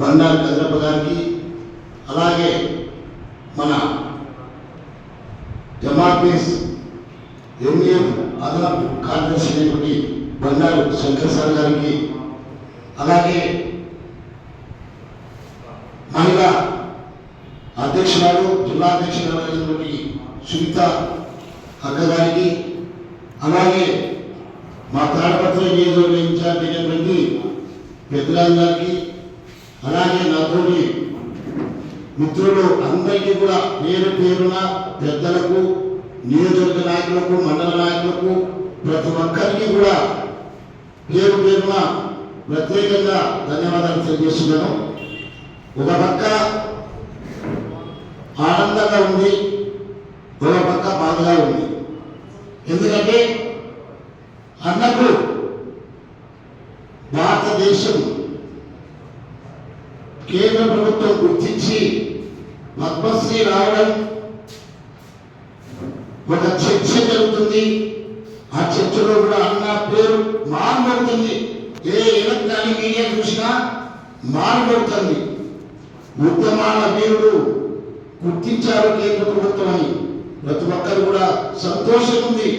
బండారు కదిరప్ప గారికి అలాగే మన జమాపీస్ ఎంఏఎం అదనపు కార్యదర్శి అయినటువంటి బండారు శంకర్ సార్ గారికి అలాగే మహిళా అధ్యక్షురాలు జిల్లా అధ్యక్షురాలైనటువంటి సునీత అక్కగారికి అలాగే మా తాడపత్ర నియోజకవర్గ ఇన్ఛార్జ్ అయినటువంటి పెద్దరాజు గారికి అలాగే నాతోటి మిత్రులు అందరికీ కూడా పేరు పేరున పెద్దలకు నియోజకవర్గ నాయకులకు మండల నాయకులకు ప్రతి ఒక్కరికి కూడా పేరు పేరున ప్రత్యేకంగా ధన్యవాదాలు తెలియజేస్తున్నాను. ఒక పక్క ఆనందంగా ఉంది ఒక పక్క బాధగా ఉంది. ఎందుకంటే అన్నకు భారతదేశం కేంద్ర ప్రభుత్వం గుర్తించి పద్మశ్రీ రావడం ఒక చర్చ జరుగుతుంది. ఆ చర్చలో కూడా అన్న పేరు మారుబడుతుంది ఏ ఎలక్ట్రానిక్ మీడియా చూసినా మారుబడుతుంది ఉద్యమాల వీరుడు గుర్తించారు కేంద్ర ప్రభుత్వం అని. ప్రతి ఒక్కరు కూడా సంతోషం ఉంది.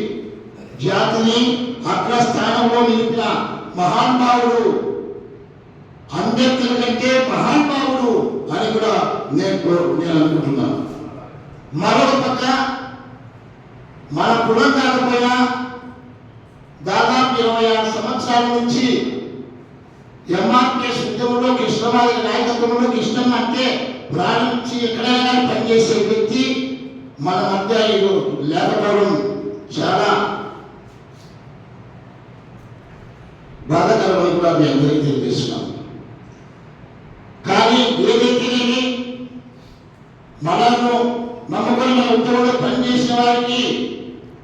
జాతిని అగ్ర స్థానంలో నిలిపిన మహానుభావుడు అంబేద్కర్ కంటే మహానుభావుడు అని కూడా నేను నేను అనుకుంటున్నాను మరొక పక్క మన కులం కాకపోయినా దాదాపు ఇరవై ఆరు సంవత్సరాల నుంచి ఎంఆర్పిఎస్ ఉద్యమంలో కృష్ణమాది నాయకత్వంలో కృష్ణం అంటే ప్రారంభించి ఎక్కడైనా పనిచేసే వ్యక్తి మన మధ్య ఇది లేకపోవడం చాలా బాధాకరమని కూడా మీ అందరికీ తెలియజేస్తున్నాం కానీ ఏదైతేనేమి మనల్ని నమ్మకం మన ఉద్యోగంలో వారికి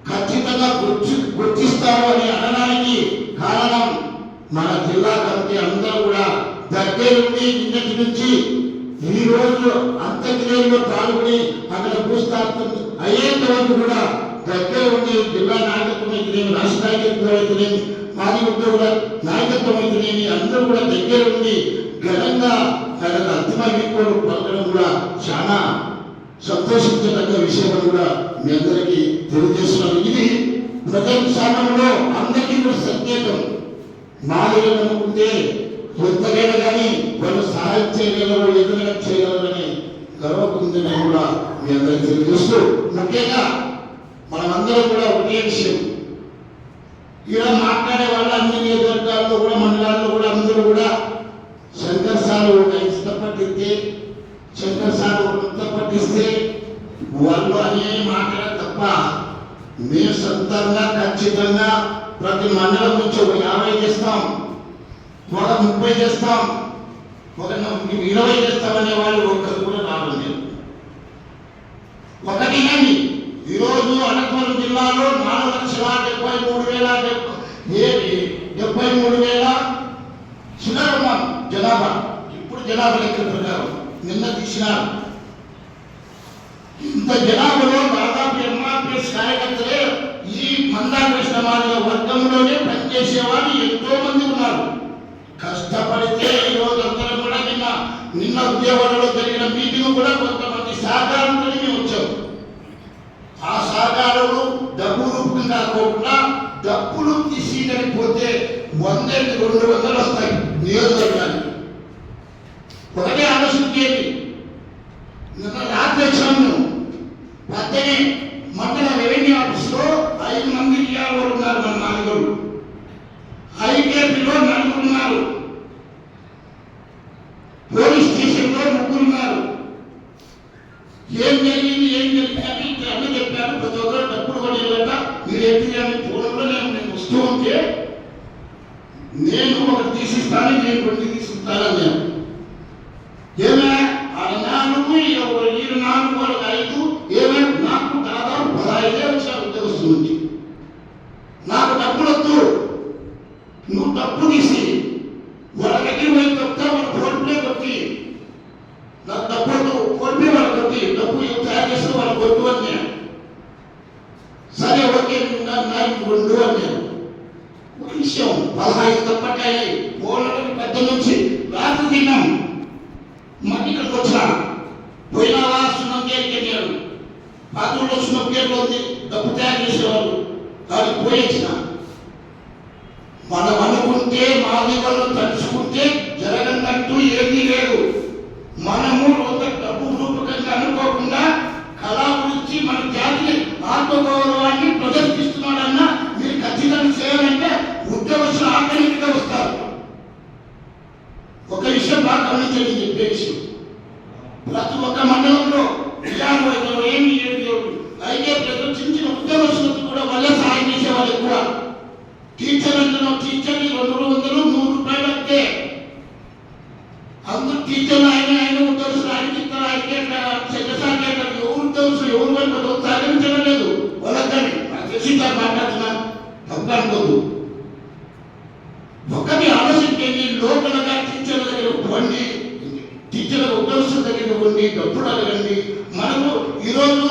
ఖచ్చితంగా గుర్తి గుర్తిస్తారు అని అనడానికి కారణం మన జిల్లా కమిటీ అందరూ కూడా. దగ్గరుండి నిన్నటి నుంచి ఈ రోజు అంత్యక్రియల్లో పాల్గొని అక్కడ భూస్థాపన అయ్యేంత వరకు కూడా దగ్గర ఉండి జిల్లా నాయకత్వం అయితేనేమి రాష్ట్ర నాయకత్వం అయితేనేమి మాజీ ఉద్యోగుల నాయకత్వం అయితేనేమి అందరూ కూడా దగ్గర ఉండి ఘనంగా తనకు అంతిమ వీడ్కోలు పలకడం కూడా చాలా సంతోషించదగ్గ విషయం కూడా మీ అందరికీ తెలియజేస్తున్నాను. ఇది ప్రజాస్వామ్యంలో అందరికీ కూడా సంకేతం. మాదిరి నమ్ముకుంటే ఎంతకైనా కానీ వాళ్ళు సహాయం చేయగలరు ఏదైనా చేయగలరని గర్వకుందని కూడా మీ అందరికీ తెలియజేస్తూ ముఖ్యంగా మనమందరం కూడా ఒకే విషయం. ఇలా మాట్లాడే వాళ్ళు అన్ని నియోజకవర్గాల్లో కూడా మండలాల్లో కూడా అందరూ కూడా శంకర్ సార్ ఒక ఇష్టపడితే శంకర్ సార్ పట్టిస్తే వాళ్ళు అనే మాటల తప్ప మేము సొంతంగా ఖచ్చితంగా ప్రతి మండలం నుంచి ఒక యాభై చేస్తాం. ఒక ముప్పై చేస్తాం. ఒక ఇరవై చేస్తామనే వాళ్ళు ఒక్కరు కూడా రావడం లేదు. ఒకటినండి ఈరోజు అనంతపురం జిల్లాలో నాలుగు లక్షల డెబ్బై మూడు వేల డెబ్బై డెబ్బై మూడు వేల చిల్లరమ్మ జనాభా. ఇప్పుడు జనాభా లెక్కల ప్రకారం నిన్న తీసినారు. ఇంత జనాభాలో దాదాపు ఎంఆర్పిఎస్ కార్యకర్తలే ఈ మందా కృష్ణ మాదిగ వర్గంలోనే పనిచేసేవారు ఎంతో మంది ఉన్నారు. కష్టపడితే ఈ రోజు అందరం కూడా నిన్న నిన్న ఉద్యోగాలలో జరిగిన మీటింగ్ కూడా కొంతమంది సహకారంతో మేము వచ్చాం. ఆ సహకారులు డబ్బు రూపంగా కాకుండా డబ్బులు తీసి పోతే వందకి రెండు వందలు వస్తాయి నియోజకవర్గానికి ఒకటే ఆలోచించేది నిన్న రాత్రి వచ్చాము పద్దెని మండల రెవెన్యూ ఆఫీస్లో ఐదు మంది టీఆర్ఓ ఉన్నారు మన నలుగురు. ఐకేపీలో నలుగురు ఉన్నారు. పోలీస్ స్టేషన్లో ముగ్గురు ఉన్నారు. ఏం జరిగింది ఏం జరిగింది అన్నీ చెప్పారు. ప్రతి ఒక్కరు డబ్బులు కొనేలాట మీరు ఏంటి అని చూడంలో నేను నేను వస్తూ ఉంటే నేను ఒకటి తీసిస్తాను నేను కొన్ని తీసిస్తానని వాళ్ళకి మేము చెప్తా మన ఫోన్ పే కొట్టి. నా డబ్బులు ఫోన్ పే వాళ్ళకి కొట్టి. డబ్బు తయారు చేస్తే వాళ్ళకి కొట్టు అని నేను. సరే ఓకే నాకు రెండు అని నేను. ఒక విషయం పదహైదు తప్పకాయి పోలకి పెద్ద నుంచి రాత్రి తిన్నాం. మాకు ఇక్కడికి వచ్చిన. పోయినావా సున్నం పేరుకి వెళ్ళాడు పాత్రలో సున్నం పేరులో ఉంది డబ్బు తయారు చేసేవాళ్ళు. దానికి పోయించిన మన అనుకుంటే మాదిగలను తలుచుకుంటే జరగనట్టు ఏమీ లేదు. మనము ఒక డబ్బు రూపకంగా అనుకోకుండా కళా వృత్తి మన జాతి ఆత్మగౌరవాన్ని ప్రదర్శిస్తుంది. తప్పు అనుకోదు ఒకటి ఆలోచించండి లోకల్గా టీచర్ల దగ్గర ఉండి టీచర్ల ఉద్యోగస్తుల దగ్గర ఉండి డబ్బులు అడగండి. మనము ఈరోజు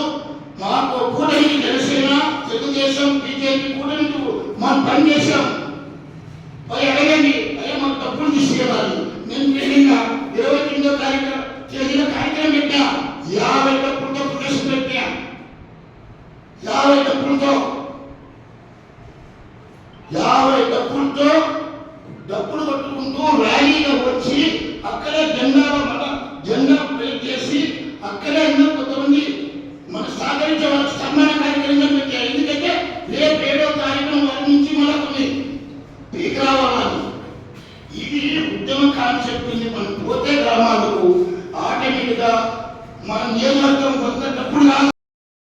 మాకు కూటమి జనసేన తెలుగుదేశం బీజేపీ కూటమి మనం పనిచేసాం డబ్బులతో డబ్బులు పట్టుకుంటూ ర్యాలీగా వచ్చి అక్కడే జెండా మన జెండా ప్రేర్ చేసి అక్కడే ఎన్నో కొంతమంది మన సహకరించే వాళ్ళకి సన్మాన కార్యక్రమంగా పెట్టారు ఎందుకంటే రేపు ఏడో తారీఖున వారి నుంచి మళ్ళా కొన్ని పీక్ ఇది ఉద్యమ కాన్సెప్ట్ ఉంది. మనం పోతే గ్రామాలకు ఆటోమేటిక్గా మనం ఏం